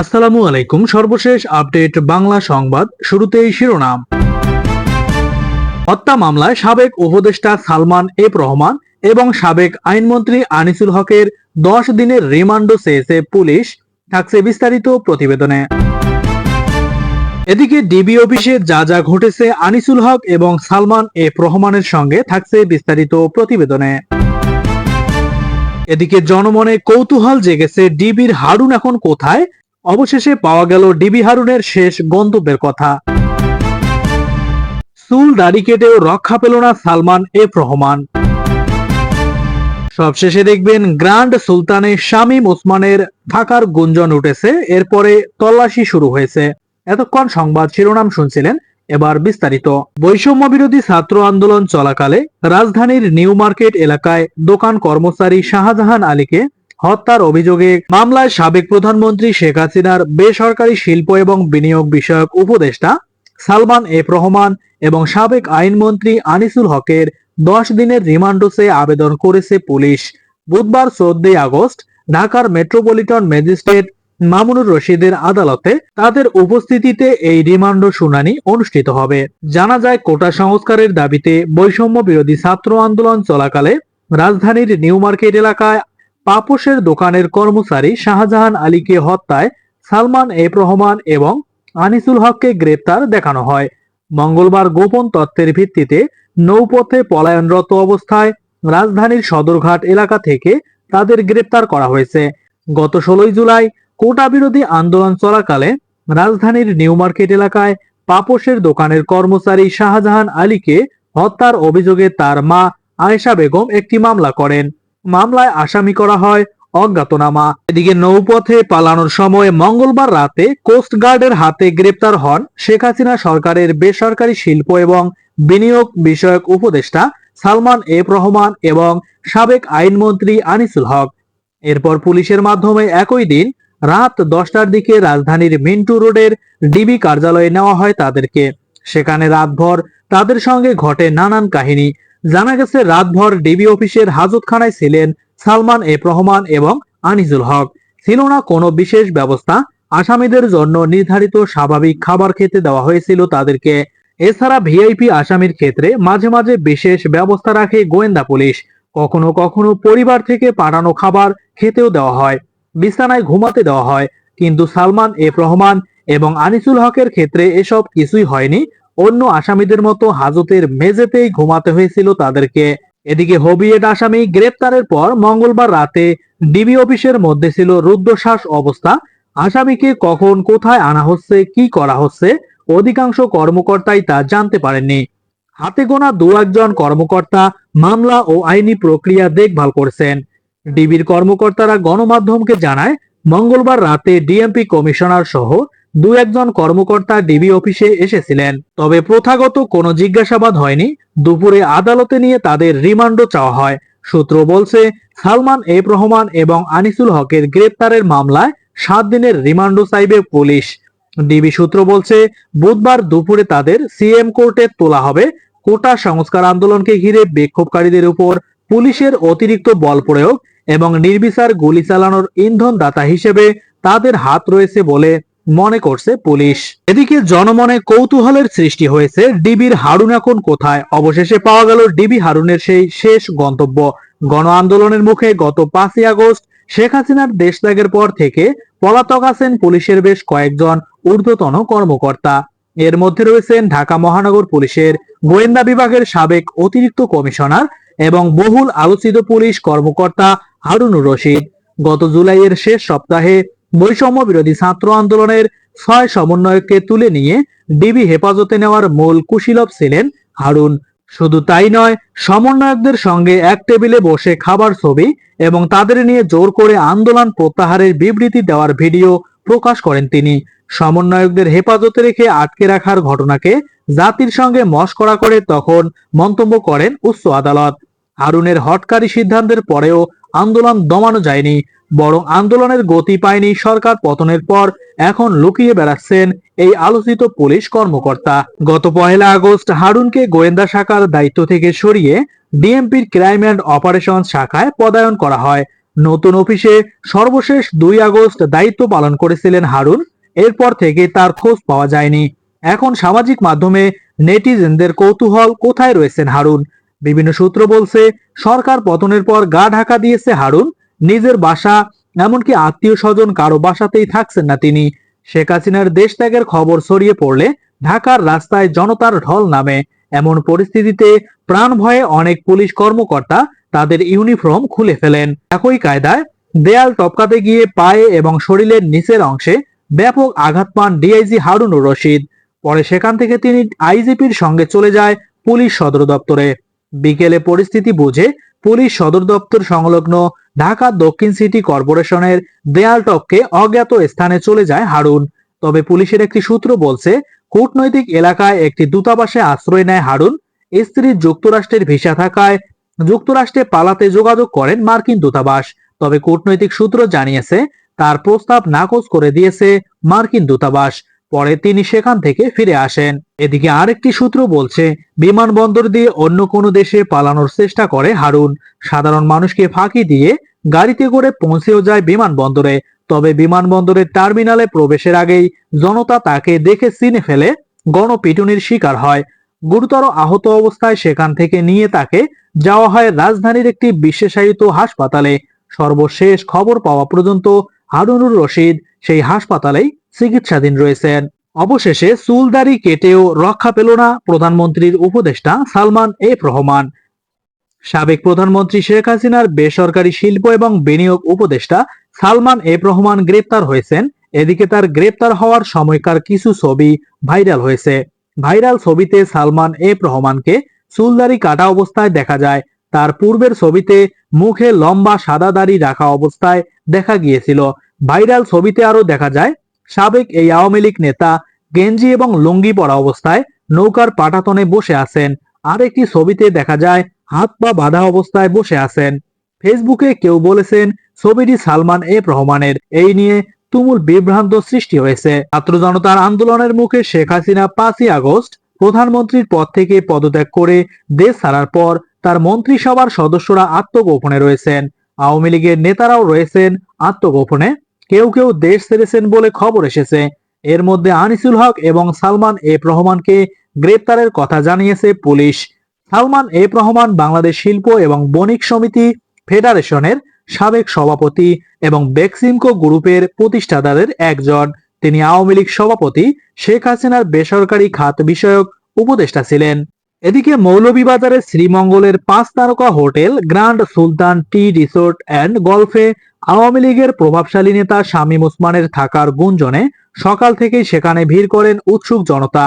আসসালামু আলাইকুম। সর্বশেষ আপডেট বাংলা সংবাদ শুরুতেই শিরোনাম। হত্যা মামলায় সাবেক উপদেষ্টা সালমান এফ রহমান এবং সাবেক আইনমন্ত্রী আনিসুল হকের দশ দিনের রিমান্ডও চেয়েছে পুলিশ, থাকছে বিস্তারিত প্রতিবেদনে। এদিকে ডিবি অফিসে যা যা ঘটেছে আনিসুল হক এবং সালমান এফ রহমানের সঙ্গে থাকছে বিস্তারিত প্রতিবেদনে। এদিকে জনমনে কৌতূহল জেগেছে ডিবির হারুন এখন কোথায়? অবশেষে পাওয়া গেল ডিবি হারুনের শেষ গন্তব্যের কথা। চুল দাড়ি কেটেও রক্ষা পেল না সালমান এফ রহমান। সবশেষে দেখবেন গ্র্যান্ড সুলতানে শামীম ওসমানের থাকার গুঞ্জন উঠেছে, এরপরে তল্লাশি শুরু হয়েছে। এতক্ষণ সংবাদ শিরোনাম শুনছিলেন এবার বিস্তারিত। বৈষম্য বিরোধী ছাত্র আন্দোলন চলাকালে রাজধানীর নিউ মার্কেট এলাকায় দোকান কর্মচারী শাহজাহান আলীকে হত্যার অভিযোগে মামলায় সাবেক প্রধানমন্ত্রী শেখ হাসিনার বেসরকারি শিল্প এবং বিনিয়োগ বিষয়ক উপদেষ্টা সালমান এফ রহমান এবং সাবেক আইনমন্ত্রী আনিসুল হকের দশ দিনের রিমান্ডোসে আবেদন করেছে পুলিশ। বুধবার চোদ্দই আগস্ট ঢাকার মেট্রোপলিটন ম্যাজিস্ট্রেট মামুনুর রশিদের আদালতে তাদের উপস্থিতিতে এই রিমান্ড শুনানি অনুষ্ঠিত হবে। জানা যায়, কোটা সংস্কারের দাবিতে বৈষম্য বিরোধী ছাত্র আন্দোলন চলাকালে রাজধানীর নিউ মার্কেট এলাকায় পাপোশের দোকানের কর্মচারী শাহজাহান আলীকে হত্যায় সালমান এফ রহমান এবং আনিসুল হককে গ্রেপ্তার দেখানো হয়। মঙ্গলবার গোপন তথ্যের ভিত্তিতে নৌপথে পলায়নরত অবস্থায় রাজধানীর সদরঘাট এলাকা থেকে তাদের গ্রেপ্তার করা হয়েছে। গত ষোলোই জুলাই কোটা বিরোধী আন্দোলন চলাকালে রাজধানীর নিউ মার্কেট এলাকায় পাপোশের দোকানের কর্মচারী শাহজাহান আলীকে হত্যার অভিযোগে তার মা আয়েশা বেগম একটি মামলা করেন। মামলায় আসামি করা হয় অজ্ঞাতনামা। এদিকে নৌপথে পালানোর সময় মঙ্গলবার রাতে কোস্ট গার্ডের হাতে গ্রেপ্তার হন শেখ হাসিনা সরকারের বেসরকারি শিল্প এবং বিনিয়োগ বিষয়ক উপদেষ্টা সালমান এফ রহমান এবং সাবেক আইনমন্ত্রী আনিসুল হক। এরপর পুলিশের মাধ্যমে একই দিন রাত দশটার দিকে রাজধানীর মিন্টু রোডের ডিবি কার্যালয়ে নেওয়া হয় তাদেরকে। সেখানে রাতভর তাদের সঙ্গে ঘটে নানান কাহিনী। জানা গেছে, রাতভর ডিবি অফিসের হাজতখানায় ছিলেন সালমান এফ রহমান এবং আনিসুল হক। ছিল না কোনো বিশেষ ব্যবস্থা। আসামিদের জন্য নির্ধারিত স্বাভাবিক খাবার খেতে দেওয়া হয়েছিল তাদেরকে। এছাড়া ভিআইপি আসামির ক্ষেত্রে মাঝে মাঝে বিশেষ ব্যবস্থা রাখে গোয়েন্দা পুলিশ। কখনো কখনো পরিবার থেকে পাঠানো খাবার খেতেও দেওয়া হয়, বিছানায় ঘুমাতে দেওয়া হয়। কিন্তু সালমান এফ রহমান এবং আনিসুল হকের ক্ষেত্রে এসব কিছুই হয়নি অন্য আসামিদের মতো হাজতের মেঝেতেই ঘুমাতে হয়েছিল তাদেরকে। এদিকে হবিয়েট আসামি গ্রেপ্তারের পর মঙ্গলবার রাতে ডিবি অফিসের মধ্যে ছিল রুদ্রশ্বাস অবস্থা। আসামিকে কখন কোথায় আনা হচ্ছে, কি করা হচ্ছে, অধিকাংশ কর্মকর্তাই তা জানতে পারেননি। হাতে গোনা দু একজন কর্মকর্তা মামলা ও আইনি প্রক্রিয়া দেখভাল করছেন। ডিবির কর্মকর্তারা গণমাধ্যমকে জানায়, মঙ্গলবার রাতে ডিএমপি কমিশনার সহ দু একজন কর্মকর্তা ডিবি অফিসে এসেছিলেন, তবে প্রথাগত কোনো জিজ্ঞাসাবাদ হয়নি। দুপুরে আদালতে নিয়ে তাদের রিমান্ডও চাওয়া হয়। সূত্র বলছে, সালমান এফ রহমান এবং আনিসুল হকের গ্রেপ্তারের মামলায় সাত দিনের রিমান্ডও চাইবে পুলিশ। ডিবি সূত্র বলছে, বুধবার দুপুরে তাদের সিএম কোর্টে তোলা হবে। কোটা সংস্কার আন্দোলনকে ঘিরে বিক্ষোভকারীদের উপর পুলিশের অতিরিক্ত বল প্রয়োগ এবং নির্বিচার গুলি চালানোর ইন্ধন দাতা হিসেবে তাদের হাত রয়েছে বলে মনে করছে পুলিশ। এদিকে জনমনে কৌতূহলের সৃষ্টি হয়েছে। ডিবির হারুন এখন কোথায়? অবশেষে পাওয়া গেল ডিবি হারুনের সেই শেষ গন্তব্য। গণ আন্দোলনের মুখে গত পাঁচই আগস্ট শেখ হাসিনার দেশ ত্যাগের পর থেকে পলাতক আছেন পুলিশের বেশ কয়েকজন ঊর্ধ্বতন কর্মকর্তা। এর মধ্যে রয়েছেন ঢাকা মহানগর পুলিশের গোয়েন্দা বিভাগের সাবেক অতিরিক্ত কমিশনার এবং বহুল আলোচিত পুলিশ কর্মকর্তা হারুনুর রশিদ। গত জুলাইয়ের শেষ সপ্তাহে বৈষম্য বিরোধী ছাত্র আন্দোলনের ছয় সমন্বয়ককে তুলে নিয়ে ডিবি হেফাজতে নেওয়ার মূল কুশীলভ ছিলেন হারুন। শুধু তাই নয়, সমন্বয়কদের সঙ্গে এক টেবিলে বসে খাবার ছবি এবং তাদের নিয়ে জোর করে আন্দোলন প্রত্যাহারের বিবৃতি দেওয়ার ভিডিও প্রকাশ করেন তিনি। সমন্বয়কদের হেফাজতে রেখে আটকে রাখার ঘটনাকে জাতির সঙ্গে মস্করা করে তখন মন্তব্য করেন উচ্চ আদালত। হারুনের হটকারী সিদ্ধান্তের পরেও আন্দোলন দমানো যায়নি। বরং আন্দোলনের গতি পায়নি সরকার পতনের পর এখন লুকিয়ে বেড়াচ্ছেন এই আলোচিত পুলিশ কর্মকর্তা। গত পহেলা আগস্ট হারুনকে গোয়েন্দা শাখার দায়িত্ব থেকে সরিয়ে ডিএমপির ক্রাইম অ্যান্ড অপারেশন শাখায় পদায়ন করা হয়। নতুন অফিসে সর্বশেষ দুই আগস্ট দায়িত্ব পালন করেছিলেন হারুন, এরপর থেকে তার খোঁজ পাওয়া যায়নি। এখন সামাজিক মাধ্যমে নেটিজেনদের কৌতূহল কোথায় রয়েছেন হারুন? বিভিন্ন সূত্র বলছে, সরকার পতনের পর গা ঢাকা দিয়েছে হারুন নিজের বাসা, এমনকি আত্মীয় স্বজন কারও বাসাতেই থাকছেন না তিনি। শেখ হাসিনার দেশ ত্যাগের খবর ছড়িয়ে পড়লে ঢাকার রাস্তায় জনতার ঢল নামে। এমন পরিস্থিতিতে প্রাণ ভয়ে অনেক পুলিশ কর্মকর্তা তাদের ইউনিফর্ম খুলে ফেলেন। একই কায়দায় দেয়াল টপকাতে গিয়ে পায়ে এবং শরীরের নিচের অংশে ব্যাপক আঘাত পান ডিআইজি হারুনুর রশিদ। পরে সেখান থেকে তিনি আইজিপির সঙ্গে চলে যায় পুলিশ সদর দপ্তরে বিকেলে পরিস্থিতি বুঝে পুলিশ সদর দপ্তর সংলগ্ন ঢাকা দক্ষিণ সিটি কর্পোরেশনের দেয়াল টপকে অজ্ঞাত স্থানে চলে যায় হারুন। তবে পুলিশের একটি সূত্র বলছে, কূটনৈতিক এলাকায় একটি দূতাবাসে আশ্রয় নেয় হারুন। স্ত্রীর যুক্তরাষ্ট্রের ভিসা থাকায় যুক্তরাষ্ট্রে পালাতে যোগাযোগ করেন মার্কিন দূতাবাস। তবে কূটনৈতিক সূত্র জানিয়েছে, তার প্রস্তাব নাকচ করে দিয়েছে মার্কিন দূতাবাস। পরে তিনি সেখান থেকে ফিরে আসেন। এদিকে আরেকটি সূত্র বলছে, বিমানবন্দর দিয়ে অন্য কোনো দেশে পালানোর চেষ্টা করে হারুন। সাধারণ মানুষকে ফাঁকি দিয়ে গাড়িতে করে পৌঁছেও যায় বিমানবন্দরে। তবে বিমানবন্দরের টার্মিনালে প্রবেশের আগেই জনতা তাকে দেখে চিনে ফেলে গণপিটুনির শিকার হয়। গুরুতর আহত অবস্থায় সেখান থেকে নিয়ে তাকে যাওয়া হয় রাজধানীর একটি বিশেষায়িত হাসপাতালে। সর্বশেষ খবর পাওয়া পর্যন্ত হারুনুর রশিদ সেই হাসপাতালেই চিকিৎসাধীন রয়েছেন। অবশেষে চুলদারি কেটেও রক্ষা পেল না প্রধানমন্ত্রীর উপদেষ্টা সালমান এফ রহমান। সাবেক প্রধানমন্ত্রী শেখ হাসিনার বেসরকারি শিল্প এবং বিনিয়োগ উপদেষ্টা সালমান এফ রহমান গ্রেপ্তার হয়েছেন। এদিকে তার গ্রেপ্তার হওয়ার সময়কার কিছু ছবি ভাইরাল হয়েছে। ভাইরাল ছবিতে সালমান এফ রহমানকে চুলদারি কাটা অবস্থায় দেখা যায়। তার পূর্বের ছবিতে মুখে লম্বা সাদা দাড়ি রাখা অবস্থায় দেখা গিয়েছিল। ভাইরাল ছবিতে আরও দেখা যায়, সাবেক এই আওয়ামী লীগ নেতা গেঞ্জি এবং লুঙ্গি পরা অবস্থায় নৌকার পাটাতনে বসে আছেন। আর একটি ছবিতে দেখা যায় হাত পা বাঁধা অবস্থায় বসে আছেন। ফেসবুকে কেউ বলেছেন, ছবিটি সালমান এফ রহমানের। এই নিয়ে তুমুল বিভ্রান্ত সৃষ্টি হয়েছে। ছাত্র জনতার আন্দোলনের মুখে শেখ হাসিনা পাঁচই আগস্ট প্রধানমন্ত্রীর পদ থেকে পদত্যাগ করে দেশ ছাড়ার পর তার মন্ত্রিসভার সদস্যরা আত্মগোপনে রয়েছেন। আওয়ামী লীগের নেতারাও রয়েছেন আত্মগোপনে। কেউ কেউ দেশ ছেড়েছেন বলে খবর এসেছে। এর মধ্যে আনিসুল হক এবং সালমান এফ রহমানকে গ্রেপ্তারের কথা জানিয়েছে পুলিশ। সালমান এফ রহমান, বাংলাদেশ শিল্প এবং বণিক সমিতি ফেডারেশনের সাবেক সভাপতি এবং বেক্সিমকো গ্রুপের প্রতিষ্ঠাতাদের একজন। তিনি আওয়ামী লীগ সভাপতি শেখ হাসিনার বেসরকারি খাত বিষয়ক উপদেষ্টা ছিলেন। এদিকে মৌলভীবাজারের শ্রীমঙ্গলের পাঁচ তারকা hotel grand Sultan tea resort and গলফে Awami লীগের প্রভাবশালী নেতা শামীম ওসমানের থাকার গুঞ্জনে সকাল থেকেই সেখানে ভিড় করেন উৎসুক জনতা।